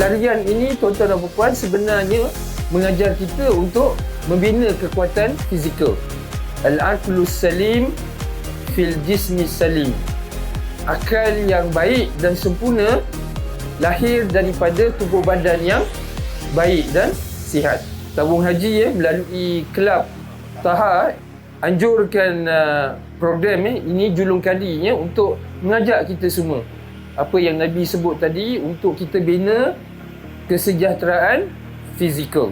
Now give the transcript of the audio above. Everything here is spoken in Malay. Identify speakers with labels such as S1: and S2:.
S1: tarian ini tuan-tuan dan puan sebenarnya mengajar kita untuk membina kekuatan fizikal. Al-aqlus salim fil jismi salim. Akal yang baik dan sempurna lahir daripada tubuh badan yang baik dan sihat. Tabung haji ya melalui kelab Taha anjurkan uh, program eh, ini julung kadinya untuk mengajak kita semua apa yang Nabi sebut tadi untuk kita bina kesejahteraan fizikal.